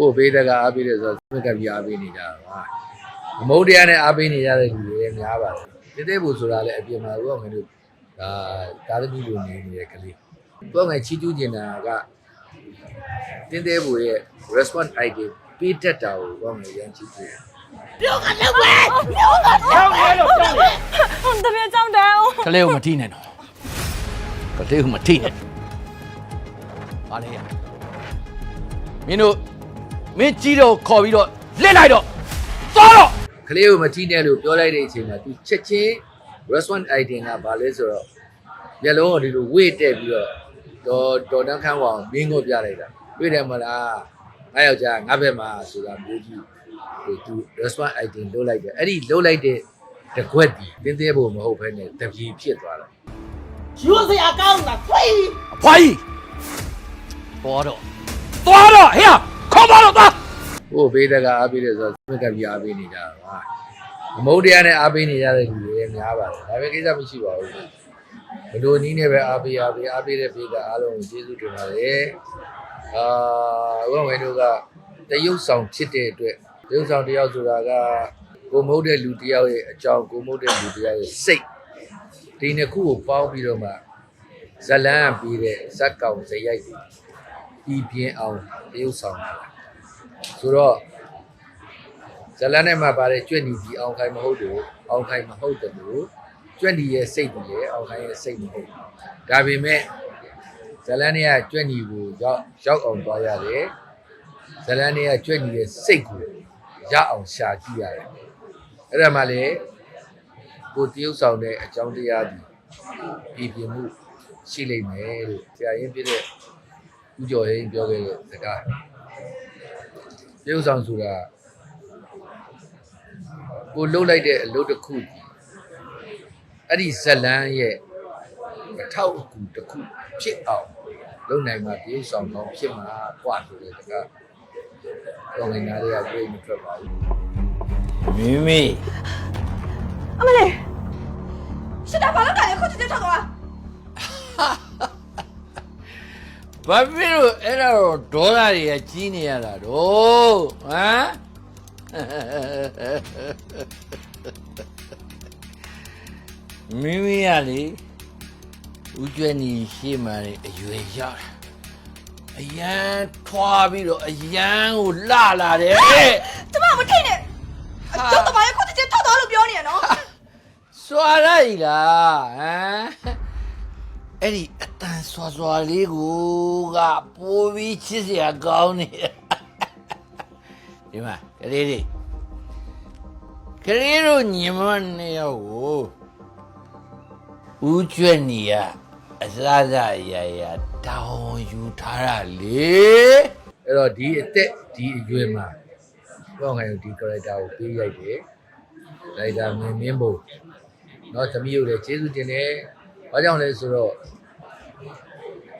ကိုယ်ဘေးတကအားပေးတယ်ဆိုတော့စမကပ်ပြီးအားပေးနေကြတာပါအမုန်းတရားနဲ့အားပေးနေကြတဲ့လူတွေလည်းများပါတယ်တိတိဖို့ဆိုတာလည်းအပြင်မှာတော့ငါတို့ဒါသာသမီလိုနေနေတဲ့ကလေးတော့ငါချီးကျူးနေတာကတင်းသေးဖို့ရဲ့ response ID ပေးတတ်တာကိုတော့ငါရမ်းချီးကျူးတယ်ဟိုတပည့်ကြောင့်တန်းကလေးကိုမထိနဲ့တော့ကလေးကိုမထိနဲ့ပါလေရမင်းတို့ မင်းကြီးတော့ခေါ်ပြီးတော့လက်လိုက်တော့သွားတော့ကလေးကိုမထိနဲ့လို့ပြောလိုက်တဲ့အချိန်မှာသူချက်ချင်း response ID ကဘာလဲဆိုတော့မျက်လုံးကိုဒီလိုဝေ့တက်ပြီးတော့ဒေါ်ဒေါ်တန်းခန်းဝအောင်မင်းကိုပြလိုက်တာတွေ့တယ်မလားငါယောက်ျားငါဘက်မှာဆိုတာမျိုးကြီးဟိုသူ response ID လုတ်လိုက်တယ်အဲ့ဒီလုတ်လိုက်တဲ့တကွက်ဒီတင်းသေးဖို့မဟုတ်ဘဲနဲ့တပြေဖြစ်သွားတာယူစရာကောင်းတာဖွေးအဖွားကြီးသွားတော့သွားတော့ဟေ့ခေါ်ပါတော့သွား ဟိုဘေးတကအားပေးတယ်ဆိုတော့စမကပ်ပြီးအားပေးနေကြတာပါအမုန်းတရားနဲ့အားပေးနေကြတဲ့လူတွေလည်းများပါတယ်ဒါပေမဲ့ကိစ္စမရှိပါဘူးဘယ်လိုနည်းနဲ့ပဲအားပေးအားပေးအားပေးတဲ့ဘေးကအားလုံးကိုကျေးဇူးတင်ပါတယ်အာဝမ်ဝဲတို့ကတရုပ်ဆောင်ဖြစ်တဲ့အတွက်တရုပ်ဆောင်တစ်ယောက်ဆိုတာကကိုမဟုတ်တဲ့လူတစ်ယောက်ရဲ့အကြောင်းကိုမဟုတ်တဲ့လူတစ်ယောက်ရဲ့စိတ်ဒီနှစ်ခုကိုပေါင်းပြီးတော့မှဇလန်းပြီးတဲ့ဇက်ကောင်ဇရိုက်ဒီပြင်းအောင်တရုပ်ဆောင်တာ ဆိုတော့ဇလန်ထဲမှာပါတဲ့ကြွက်နီကြီးအောင်ခိုင်မဟုတ်တယ်အောင်ခိုင်မဟုတ်တယ်လို့ကြွက်နီရဲ့စိတ်ကြီးလေအောင်ခိုင်ရဲ့စိတ်မဟုတ်ဘူးဒါပေမဲ့ဇလန်ထဲကကြွက်နီကိုရောက်ရောက်အောင်သွားရတယ်ဇလန်ထဲကကြွက်နီရဲ့စိတ်ကိုရအောင်ရှာကြည့်ရတယ်အဲ့ဒါမှလေကိုတရုပ်ဆောင်တဲ့အကြောင်းတရားဒီပြည်ပြမှုရှိလိမ့်မယ်လို့ဆရာရင်းပြတဲ့ဦးကျော်ဟင်းပြောခဲ့တဲ့စကား ပြုတ်ဆောင်ဆိုတာကိုလှုပ်လိုက်တဲ့အလုပ်တစ်ခုအဲ့ဒီဇလန်းရဲ့အထောက်အကူတစ်ခုဖြစ်အောင်လုပ်နိုင်မှပြုတ်ဆောင်ကောင်းဖြစ်မှာกว่าဆိုတဲ့တကားတော့ငင်သားတွေကပြေးမထွက်ပါဘူး မိမိ အမလေးရှစ်တာဘာလို့ကလဲခုချစ်ထွက် ဘာဖြစ်လို့အဲ့ဒါတော့ဒေါသတွေကကြီးနေရတာတော့ဟမ်မိမိကလေဦးကျွဲ့နေရှေ့မှာလေအရွယ်ရောက်တာအရန်ထွားပြီးတော့အရန်ကိုလှလာတယ်ကျမမထိနဲ့ကျုပ်တမရဲ့ခုချစ်ထွက်သွားလို့ပြောနေရနော်စွာရိုက်လားဟမ် အဲ့ဒီအတန်စွာစွာလေးကိုကပိုးပြီးချစ်စရာကောင်းနေဒီမှာကလေးလေးကလေးတို့ညီမနှစ်ယောက်ကိုဦးကျွဲ့နေရအစားစားရရတောင်းယူထားတာလေ အဲ့တော့ဒီအသက်ဒီအရွယ်မှာတော့ငင်ဒီ character ကိုပေးရိုက်တယ် character မင်းမင်းဖို့เนาะသမီးတို့လည်းကျေးဇူးတင်တယ် ဘာကြောင့်လဲဆိုတော့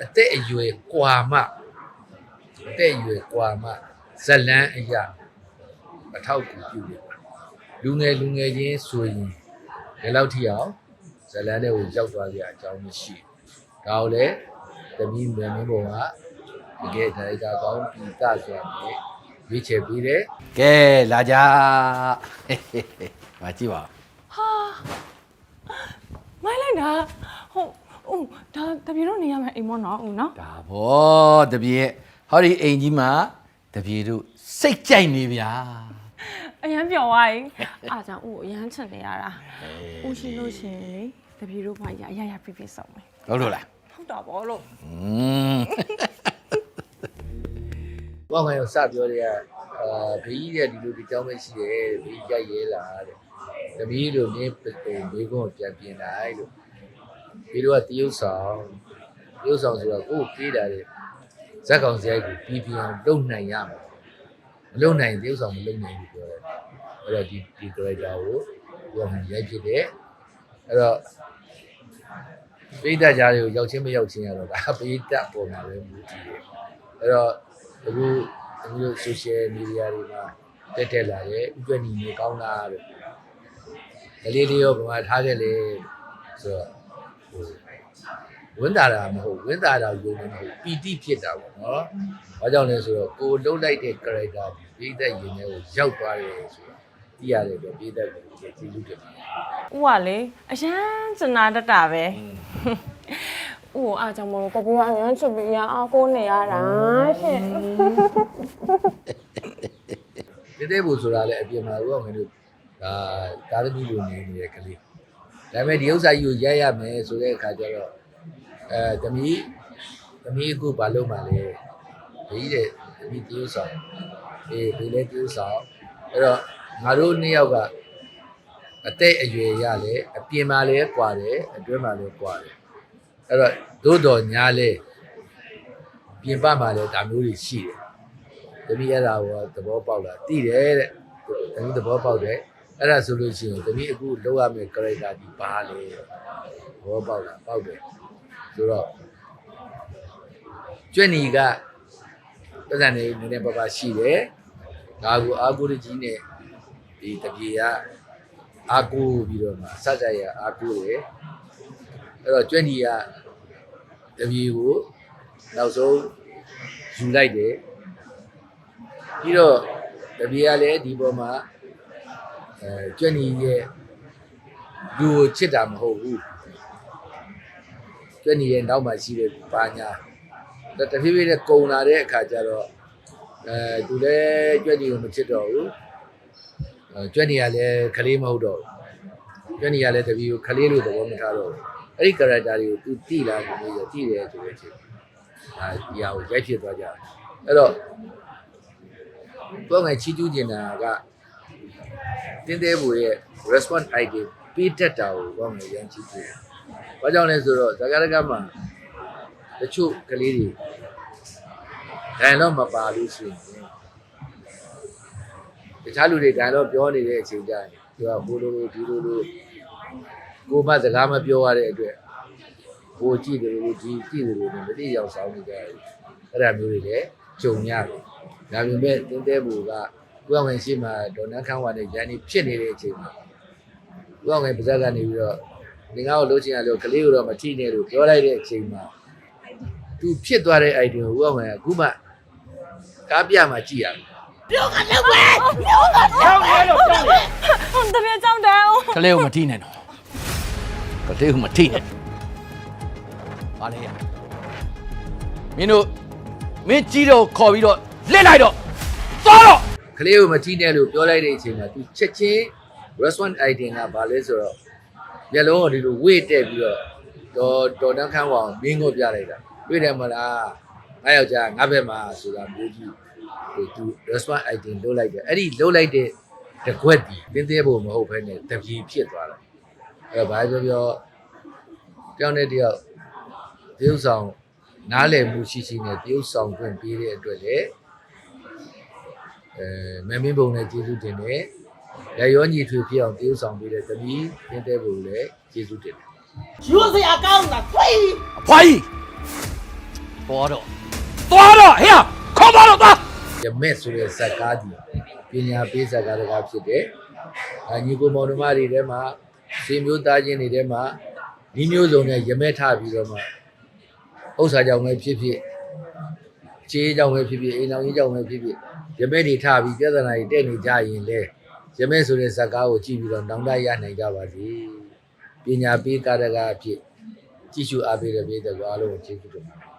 အသက်အရွယ်กว่าမှအသက်အရွယ်กว่าမှဇလန်းအရာအထောက်အကူပြုတယ်လူငယ်လူငယ်ချင်းဆိုရင်ဒီလောက်ထိအောင်ဇလန်းတွေကိုရောက်သွားကြအကြောင်းမရှိဘူးဒါကိုလည်းသမီးမင်းမင်းပေါ်က တကယ်ဒါရိုက်တာကောင်းပြည်သားဆိုတာနဲ့ရွေးချယ်ပေးတယ် ကဲလာကြမကြည့်ပါဦး ဟာမိုင်းလိုက်တာ ဟုတ်ဟုတ်ဒါတပည့်တို့နေရမယ်အိမ်မောနော်ဦးနော်ဒါဗောတပြေဟောဒီအိမ်ကြီးမှာတပြေတို့စိတ်ကြိုက်နေဗျာအရန်ပျော်သွားပြီအားကြောင့်ဦးကိုအရန်ချင်နေရတာဦးရှိလို့ရှရင်လေတပည့်တို့ဘာကြီးအရရပြပြဆုံးမယ်ဟုတ်လို့လားဟုတ်တော့ဗောလို့อืม။ဘောင်းငယ်ကိုစပြောတဲ့ကအာဘေးကြီးတဲ့ဒီလိုဒီကြောင်းပဲရှိတယ်ဘေးကြီးရိုက်ရဲလားတဲ့။သမီးတို့နေပဟိုဘေးကုန်းကိုပြန်ပြင်လိုက်လို့ ဘေးတို့ကတရုပ်ဆောင်တရုပ်ဆောင်ဆိုတော့ကိုယ်ပြေးတာတဲ့ဇက်ကောင်စရိုက်ကိုပြီးပြအောင်လုံနိုင်ရမှာ။မလုံနိုင်ရင်တရုပ်ဆောင်မလုံနိုင်ဘူးပြောတယ်။အဲ့တော့ဒီဒီ character ကိုဘောင်းငယ်ရိုက်ဖြစ်တယ်။အဲ့တော့ပိဋကကြားတွေကိုရောက်ချင်းမရောက်ချင်းရတော့ဒါပိဋကပုံမှာပဲမူတည်တယ်။အဲ့တော့အခုအခု social media တွေမှာတက်တက်လာတယ်ဥပ္ပဏီနေကောင်းတာတဲ့ကလေးလေးရောဘယ်မှာထားခဲ့လဲဆိုတော့ ဟိုဝင်တာတာမဟုတ်ဝင်တာတာယုံနေမဟုတ်ပီတိဖြစ်တာပေါ့နော်။ဘာကြောင့်လဲဆိုတော့ကိုလှုပ်လိုက်တဲ့ character ဒီပြည်သက်ရင်ထဲကိုရောက်သွားတယ်ဆိုတော့သိရတယ်တော့ပြည်သက်ကိုကျေးဇူးတင်ပါတယ်ဦးကလေအရန်စနာတတ်တာပဲဦးကိုအားကြောင့်မလို့တပြေအရန်ချစ်ပြီးရအားကိုးနေရတာရှင်ပြည်သက်ဖို့ဆိုတာလည်းအပြင်မှာဦးအောင်ငယ်တို့ဒါကာသမီလိုနေနေတဲ့ကလေး ဒါပေမဲ့ဒီဥစ္စာကြီးကိုရိုက်ရမယ်ဆိုတဲ့အခါကျတော့အဲသမီးသမီးအခုဘာလုပ်မှလဲဒီတဲ့သမီးတရုပ်ဆောင်အေးဒီလေတရုပ်ဆောင်အဲ့တော့ငါတို့နှစ်ယောက်ကအသက်အရွယ်ရလဲအပြင်မှာလဲကွာတယ်အတွင်းမှာလဲကွာတယ်အဲ့တော့သို့တော်ညာလဲပြင်ပမှာလဲဒါမျိုးတွေရှိတယ်သမီးအဲ့ဒါကိုသဘောပေါက်လာတိတယ်တဲ့သမီးသဘောပေါက်တယ် အဲ့ဒါဆိုလို့ရှိရင်သမီးအခုလောက်ရမယ့် character ဒီပါလေသဘောပေါက်လာပေါက်တယ်ဆိုတော့ကျွတ်နီကပတ်စံနေနည်းနည်းပါးပါးရှိတယ်ဒါကိုအာကိုရကြီးနဲ့ဒီတပြေကအာကိုပြီးတော့မှစကြရအာကိုတယ်အဲ့တော့ကျွတ်နီကတပြေကိုနောက်ဆုံးယူလိုက်တယ်ပြီးတော့တပြေကလည်းဒီပေါ်မှာ အဲကျွတ်နီရဲ့လူကိုချစ်တာမဟုတ်ဘူးကျွတ်နီရဲ့နောက်မှာရှိတဲ့ပါညာတတဖြည်းဖြည်းနဲ့ကုံလာတဲ့အခါကျတော့အဲသူလည်းကျွတ်နီကိုမချစ်တော့ဘူးအဲကျွတ်နီကလည်းခလေးမဟုတ်တော့ဘူးကျွတ်နီကလည်းတပီကိုခလေးလို့သဘောမထားတော့ဘူးအဲ့ဒီ character တွေကိုသူတိလာနေလို့ရတိတယ်ဆိုတဲ့အချိန်အဲဒီဟာကိုရိုက်ဖြစ်သွားကြတယ်အဲ့တော့တော့ငါချီးကျူးကျင်တာက တင်းသေးဘူရဲ့ response idea ပေးတတ်တာကိုတော့ငါရမ်းချီးကျူးတယ်။ဘာကြောင့်လဲဆိုတော့ဇာကရကမှာတချို့ကလေးတွေဒိုင်တော့မပါလို့ရှိရင်တခြားလူတွေဒိုင်တော့ပြောနေတဲ့အချိန်ကျရင်သူကဟိုလိုလိုဒီလိုလိုကိုမစကားမပြောရတဲ့အတွက်ဟိုကြည့်တယ်လို့ဒီကြည့်တယ်လို့မသိရောက်ဆောင်နေကြတယ်အဲ့ဒါမျိုးတွေလည်းကြုံရတယ်ဒါပေမဲ့တင်းတဲဘူက ကိုယ်ဝင်ရှိမှဒေါ်နန်းခန်းဝါနဲ့ရန်နေဖြစ်နေတဲ့အချိန်မှာကိုယ်ဝင်ပါဇက်ကနေပြီးတော့ငငါ့ကိုလို့ချင်ရလို့ကလေးကိုတော့မထိနဲ့လို့ပြောလိုက်တဲ့အချိန်မှာသူဖြစ်သွားတဲ့ idea ကိုကိုယ်ဝင်ကအခုမှကားပြမှာကြည့်ရမယ်ဟိုတပြေကြောင်းတယ်ဦးကလေးကိုမထိနဲ့တော့ကလေးကိုမထိနဲ့ပါလေရမင်းတို့မင်းကြီးတော့ခေါ်ပြီးတော့လက်လိုက်တော့သွားတော့ ကလေးကိုမထိနဲ့လို့ပြောလိုက်တဲ့အချိန်မှာသူချက်ချင်း restaurant item ကဘာလဲဆိုတော့မျက်လုံးကိုဒီလိုဝေ့တက်ပြီးတော့ဒေါ်ဒေါ်တန်းခန်းဝအောင်မင်းကိုပြလိုက်တာတွေ့တယ်မလားငါယောက်ျားငါဘက်မှာဆိုတာမျိုးကြီးဟိုသူ restaurant item လုပ်လိုက်တယ်အဲ့ဒီလုပ်လိုက်တဲ့တကွက်ဒီတင်းသေးဖို့မဟုတ်ဘဲနဲ့တပြေဖြစ်သွားတာအဲ့တော့ဘာပြောပြောတယောက်နဲ့တယောက်တရုပ်ဆောင်နားလည်မှုရှိရှိနဲ့တရုပ်ဆောင်ခွင့်ပေးတဲ့အတွက်လည်း အဲမမင်းပုံနဲ့ကျေးဇူးတင်တယ်။လက်ရောညီထွေဖြစ်အောင်တည်ဆောင်ပေးတဲ့သမီးတင်းတဲ့ပုံလည်းကျေးဇူးတင်တယ်ယူစရာကောင်းတာဖွေးအဖွားကြီးသွားတော့သွားတော့ဟေ့ခေါ်ပါတော့သွား။ရမက်ဆိုတဲ့ဇက်ကားဒီပညာပေးဇက်ကားတကားဖြစ်တယ်။အညီကိုမောင်နှမတွေထဲမှာစေမျိုးသားချင်းတွေထဲမှာဒီမျိုးစုံနဲ့ရမက်ထပြီးတော့မှဥစ္စာကြောင့်ပဲဖြစ်ဖြစ် ခြေကြောင့်ပဲဖြစ်ဖြစ်အိမ်အောင်ကြီးကြောင့်ပဲဖြစ်ဖြစ်ရမက်တွေထပြီးပြဿနာတွေတက်နေကြရင်လေရမက်ဆိုတဲ့ဇက်ကားကိုကြည့်ပြီးတော့နောင်တရနိုင်ကြပါစေ။ပညာပေးကားတကားအဖြစ်ကြည့်ရှုအားပေးတဲ့ပြည်သူအားလုံးကိုကျေးဇူးတင်ပါတယ်